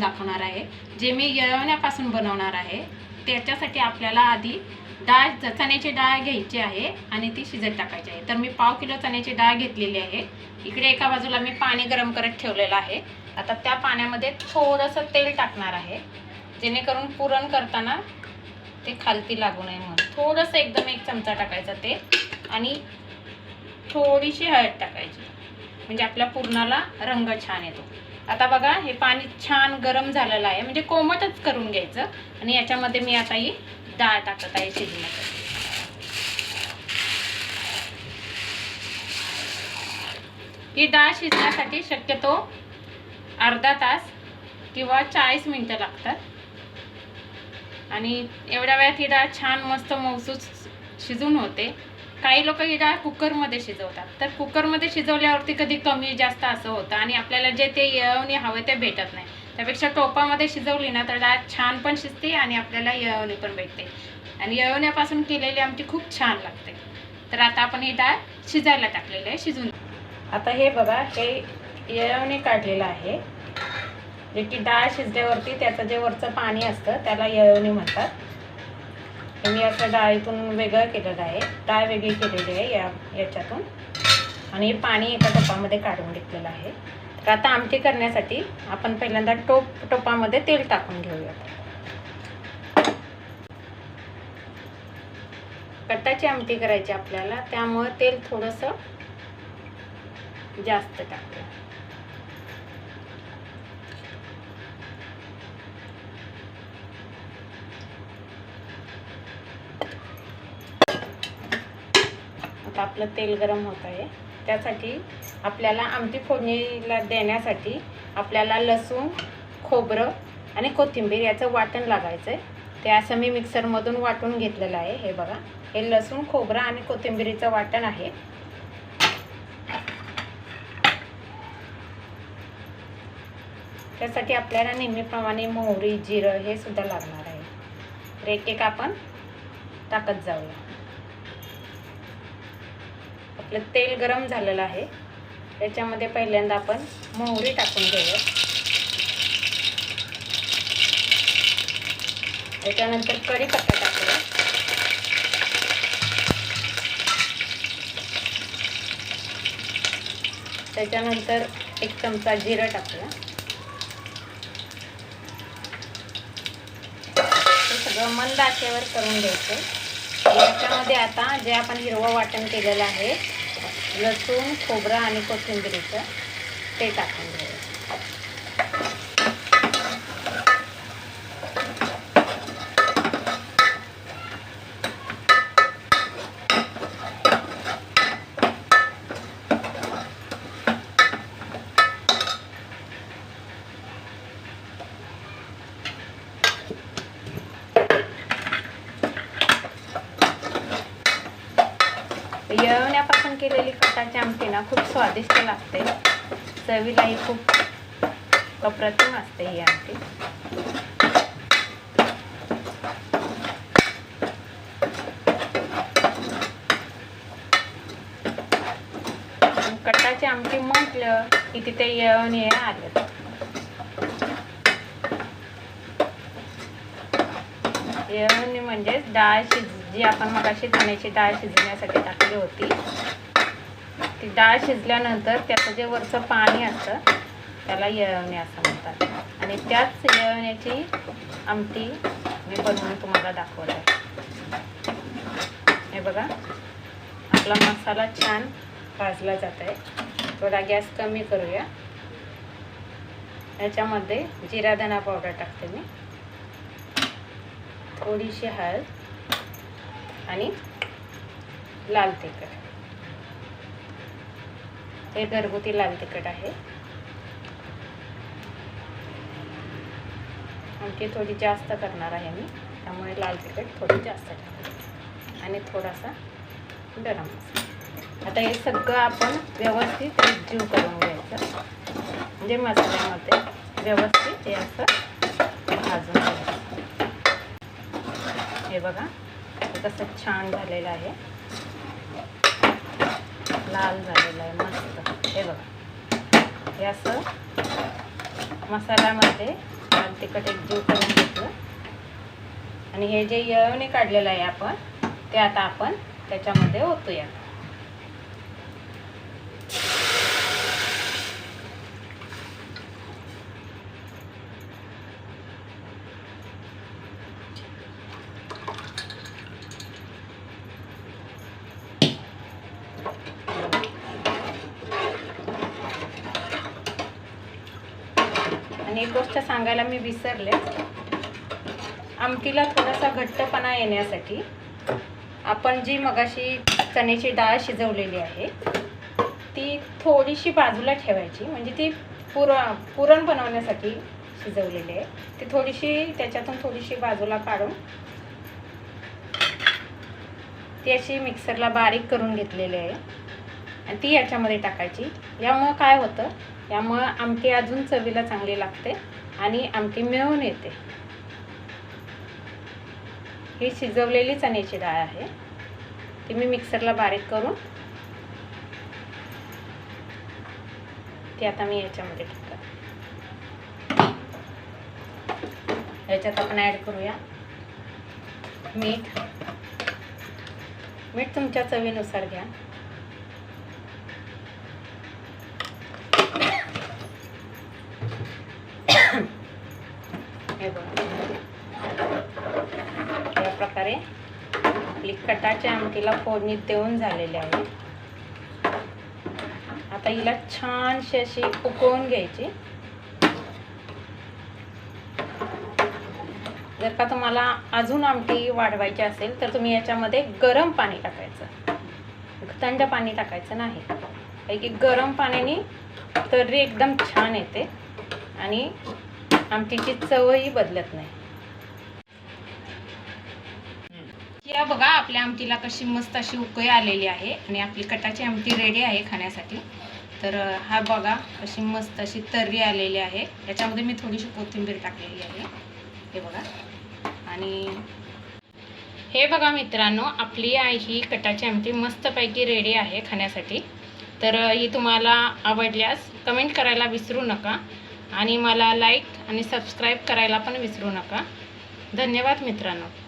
दाखवणार आहे जे मी यळवण्यापासून बनवणार आहे त्याच्यासाठी आपल्याला आधी डाळ चण्याची डाळ घ्यायची आहे आणि ती शिजत टाकायची आहे. तर मी पाव किलो चण्याची डाळ घेतलेली आहे. इकडे एका बाजूला मी पाणी गरम करत ठेवलेलं आहे. आता त्या पाण्यामध्ये थोडंसं तेल टाकणार आहे जेणेकरून पुरण करताना ते खालती लागू नये म्हणून. थोडंसं एकदम एक चमचा टाकायचा ते आणि थोडीशी हळद टाकायची. म्हणजे आपल्या पुरणाला रंग छान येतो. आता बघा हे पाणी छान गरम झालेलं आहे. म्हणजे कोमटच करून घ्यायचं. आणि याच्यामध्ये मी आता ही डाळ टाकत आहे शिजण्यासाठी. ही डाळ शिजण्यासाठी शक्यतो अर्धा तास किंवा चाळीस मिनटं लागतात. आणि एवढ्या वेळात ही डाळ छान मस्त मौसूस शिजून होते. काही लोक ही डाळ कुकरमध्ये शिजवतात. तर कुकरमध्ये शिजवल्यावरती कधी कमी जास्त असं होतं आणि आपल्याला जे ते येळवणी हवं ते भेटत नाही. त्यापेक्षा टोपामध्ये शिजवली ना तर डाळ छान पण शिजते आणि आपल्याला येळवणी पण भेटते. आणि येळवण्यापासून केलेली आमटी खूप छान लागते. तर आता आपण ही डाळ शिजायला टाकलेली आहे शिजून आता हे बघा हे येळवणी काढलेलं आहे. जे की डाळ शिजल्यावरती त्याचं जे वरचं पाणी असतं त्याला येवणी म्हणतात. हे मी असं डाळीतून वेगळं केलेलं आहे. डाळ वेगळी केलेली आहे या याच्यातून. आणि हे पाणी एका टोपामध्ये काढून घेतलेलं आहे. तर आता आमटी करण्यासाठी आपण पहिल्यांदा टोप टोपामध्ये तेल टाकून घेऊयात. कट्टाची आमटी करायची आपल्याला त्यामुळे तेल थोडंसं जास्त टाकूया. आता आपलं तेल गरम होत आहे. त्यासाठी आपल्याला आमटी फोडणीला देण्यासाठी आपल्याला लसूण खोबरं आणि कोथिंबीर याचं वाटण लागायचं आहे ते असं मी मिक्सरमधून वाटून घेतलेलं आहे. हे बघा हे लसूण खोबरं आणि कोथिंबीरीचं वाटण आहे. त्यासाठी आपल्याला नेहमीप्रमाणे मोहरी जिरं हे सुद्धा लागणार आहे. तर एक एक आपण टाकत जाऊया. आपलं तेल गरम झालेलं आहे. त्याच्यामध्ये पहिल्यांदा आपण मोहरी टाकून घेऊया. त्याच्यानंतर कढीपत्ता टाकूया. त्याच्यानंतर एक चमचा जिरं टाकूया. सगळं मंद आचेवर करून घ्यायचं. याच्यामध्ये आता जे आपण हिरवं वाटण केलेलं आहे लसूण खोबरं आणि कोथिंबीरीचं ते टाकून घेऊया येळवण्यापासून केलेली कटाची आमटी ना खूप स्वादिष्ट लागते. चवीलाही खूप अप्रतिम असते ही आमटी. कटाची आमटी म्हटलं की तिथे येळवणी आलं. येळवणी म्हणजेच डाळ शिज जी आपण मगाशी चण्याची डाळ शिजण्यासाठी टाकली होती. ती डाळ शिजल्यानंतर त्याचं जे वरचं पाणी असतं त्याला येळवणे असं म्हणतात. आणि त्याच येळवण्याची आमटी मी बनवून तुम्हाला दाखवत. आहे हे बघा आपला मसाला छान भाजला जात आहे थोडा गॅस कमी करूया. याच्यामध्ये जिरा धना पावडर टाकते मी. थोडीशी हळद. आणि लाल तिखट. हे घरगुती लाल तिखट आहे. आमची थोडी जास्त करणार आहे मी त्यामुळे लाल तिखट थोडी जास्त आणि थोडासा गरम मसाला. आता हे सगळं आपण व्यवस्थित जीव करून घ्यायचं. म्हणजे मसाल्यामध्ये व्यवस्थित हे असं भाजून घ्यायचं. हे बघा. कसं छान झालेलं आहे. लाल झालेलं आहे मस्त. हे बघा. हे असं मसाल्यामध्ये लाल तिखट एकजीव करून घेतलं. आणि हे जे येळवणी काढलेलं आहे आपण ते आता आपण त्याच्यामध्ये ओतूया आणि एक गोष्ट सांगायला मी विसरले. आमटीला थोडासा घट्टपणा येण्यासाठी आपण जी मगाशी चण्याची डाळ शिजवलेली आहे ती थोडीशी बाजूला ठेवायची. म्हणजे ती पुर पुरण बनवण्यासाठी शिजवलेली आहे. ती थोडीशी त्याच्यातून थोडीशी बाजूला काढून ती अशी मिक्सरला बारीक करून घेतलेली आहे. आणि ती याच्यामध्ये टाकायची. यामुळं काय होतं? यामुळं आमटी अजून चवीला चांगली लागते आणि आमटी मिळून येते. ही शिजवलेली चण्याची डाळ आहे. ती मी मिक्सरला बारीक करून ती आता मी याच्यामध्ये टाकते. याच्यात आपण ॲड करूया मीठ. मीठ तुमच्या चवीनुसार घ्या हे बघा आहे. आपली कटाच्या आमटीला फोडणी देऊन झालेली आहे. आता हिला छानशी अशी उकळून घ्यायची. जर का तुम्हाला अजून आमटी वाढवायची असेल तर तुम्ही याच्यामध्ये गरम पाणी टाकायचं. थंड पाणी टाकायचं नाही. कारण की गरम पाण्याने तर्री एकदम छान येते आणि आमटीची चवही बदलत नाही. या बघा आपल्या आमटीला कशी मस्त अशी उकळी आलेली आहे आणि आपली कटाची आमटी रेडी आहे खाण्यासाठी. तर हा बघा कशी मस्त अशी तर्री आलेली आहे. याच्यामध्ये मी थोडीशी कोथिंबीर टाकलेली आहे. हे बघा. आणि हे बघा मित्रांनो आपली आई ही कटाची आमटी मस्तपैकी रेडी आहे खाण्यासाठी. तर ही तुम्हाला आवडल्यास कमेंट करायला विसरू नका आणि मला लाईक आणि सबस्क्राईब करायला पण विसरू नका. धन्यवाद मित्रांनो.